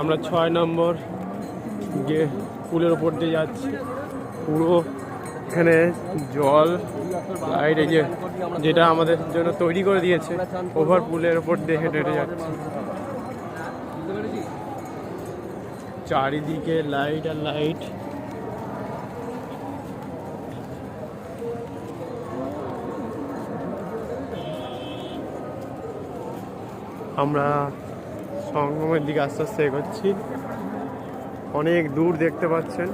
আমরা ছয় নম্বর গে পুলের ওপর দিয়ে যাচ্ছি। পুরো এখানে জল লাইট এই যে যেটা আমাদের জন্য তৈরি করে দিয়েছে ওভার পুলের ওপর দিয়ে হেঁটে হেঁটে যাচ্ছি। চারিদিকে লাইট আর লাইট আমরা সঙ্গমের দিকে আস্তে আস্তে এগোচ্ছি। অনেক দূর দেখতে পাচ্ছেন।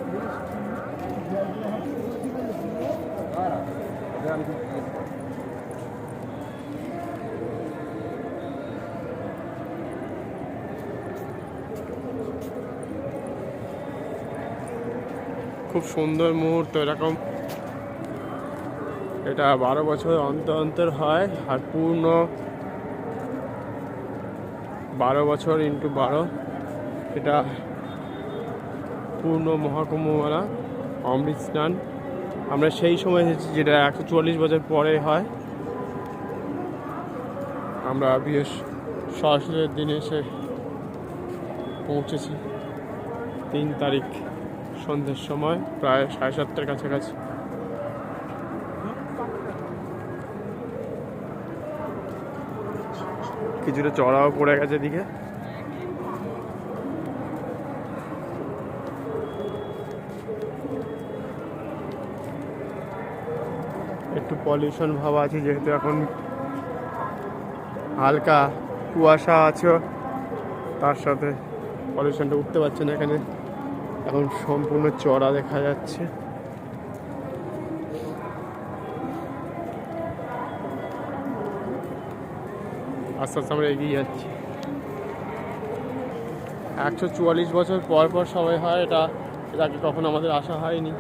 খুব সুন্দর মুহূর্ত এরকম। এটা বারো বছর অন্তর অন্তর হয় আর পূর্ণ বারো বছর ইন্টু বারো। এটা পূর্ণ মহাকুম্ভ মেলা অমৃত স্নান। আমরা সেই সময় এসেছি যেটা একশো চুয়াল্লিশ বছর পরে হয়। আমরা বিশেষ সরাসরির দিনে এসে পৌঁছেছি। তিন তারিখ সন্ধ্যের সময়, প্রায় সাড়ে সাতটার কাছাকাছি। কিছুটা চড়াও পড়ে গেছে দিকে একটু পলিউশন ভাব আছে, যেহেতু এখন হালকা কুয়াশা আছে, তার সাথে পলিউশনটা উঠতে পারছে না এখানে। এখন সম্পূর্ণ চড়া দেখা যাচ্ছে। আস্তে আস্তে আমরা এগিয়ে যাচ্ছি। একশো চুয়াল্লিশ বছর পর পর সবাই হয়, এটা এর আগে কখনো আমাদের আসা হয়নি।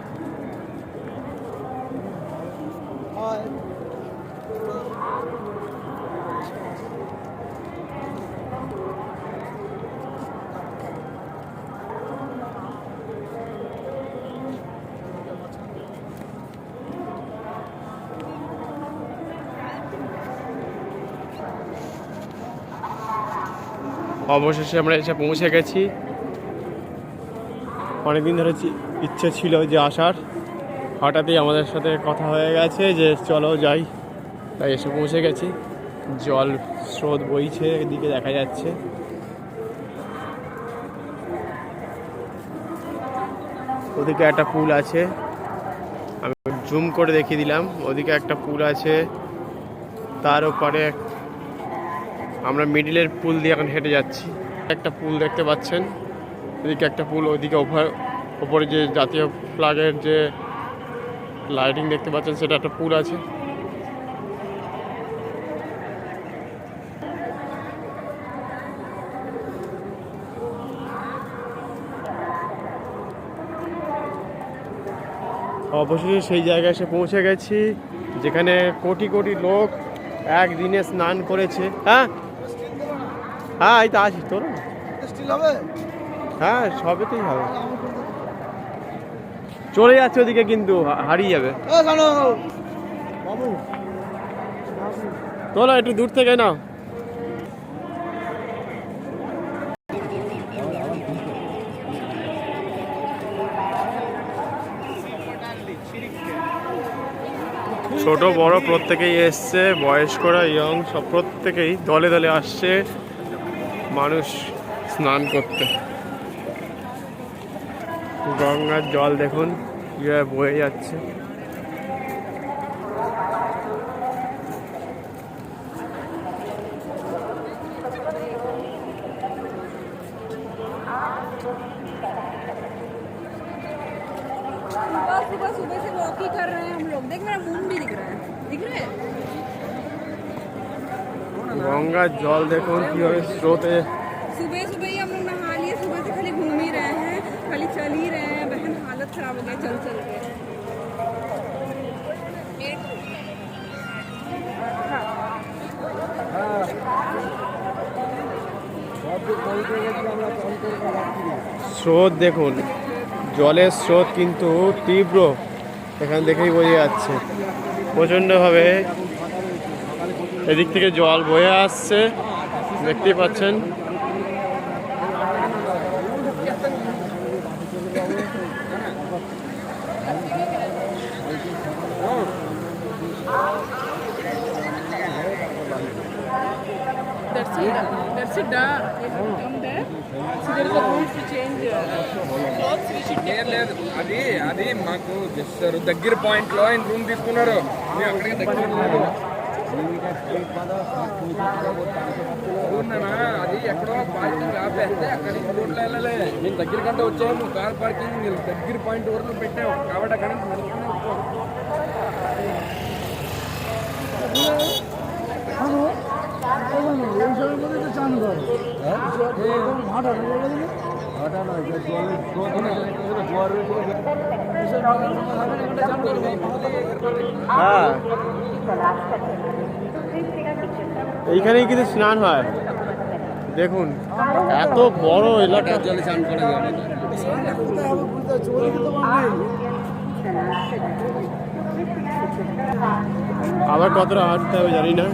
অবশেষে আমরা এসে পৌঁছে গেছি। অনেকদিন ধরে ইচ্ছে ছিল যে আসার। হঠাৎই আমাদের সাথে কথা হয়ে গেছে যে চলো যাই। তাই এসে পৌঁছে গেছি। জল স্রোত বইছে, এদিকে দেখা যাচ্ছে। ওদিকে একটা পুল আছে। আমি জুম করে দেখিয়ে দিলাম। ওদিকে একটা পুল আছে। তার ওপারে আমরা মিডিলের পুল দিয়ে এখন হেঁটে যাচ্ছি। একটা পুল দেখতে পাচ্ছেন। এদিকে একটা পুল, ওইদিকে ওভার ওপরে যে জাতীয় ফ্ল্যাগের যে লাইটিং দেখতে পাচ্ছেন, সেটা একটা পুল আছে। অবশেষে সেই জায়গায় এসে পৌঁছে গেছি, যেখানে কোটি কোটি লোক একদিনে স্নান করেছে। হ্যাঁ? হ্যাঁ এই তো আছি তোর স্টিল হবে? হ্যাঁ সবেতেই হবে। চলে যাচ্ছে ওদিকে কিন্তু হারিয়ে যাবে। তোলা একটু দূর থেকে নাও। ছোট বড় প্রত্যেকেই এসছে বয়স্করা ইয়ং সব প্রত্যেকেই দলে দলে আসছে। মানুষ স্নান করতে গঙ্গার জল দেখুন কীভাবে বয়ে যাচ্ছে सुबह सुबह सुबह से वॉक ही कर रहे हैं हम लोग देख मेरा मून भी दिख रहा है दिख रहा है গঙ্গার জল দেখুন কীভাবে স্রোতে सुबह सुबह ही हम लोग नहा लिए सुबह से खाली घूम ही रहे हैं खाली चल ही रहे हैं बहन हालत खराब हो गई चल चल के স্রোত দেখুন জলের স্রোত কিন্তু তীব্র এখান দেখেই বোঝা যাচ্ছে প্রচণ্ডভাবে এদিক থেকে জল বয়ে আসছে দেখতে পাচ্ছেন That's it. That's it. If you come there, so there is a room to change clothes. We should take. లేదు అది అది మాకు జస్ట్ దగ్గర పాయింట్ లో ఆయన రూమ్ తీసుకున్నారు మేము అక్కడికి దగ్గర అది ఎక్కడో పార్కింగ్ ఆపేస్తే అక్కడి రోడ్లు వెళ్ళలే మేము దగ్గర కంటే వచ్చాము కార్ పార్కింగ్ మీరు దగ్గర పాయింట్ వరకు పెట్టాము కాబట్టి అక్కడ ఏం చేయకపోతే చాను కాదు మాట్లాడలేదు করে হ্যাঁ। এইখানেই কিন্তু স্নান হয়। দেখুন, এত বড় এলাকা। চোরে কিন্তু নেই আবার কতটা হাঁটতে হবে জানি না।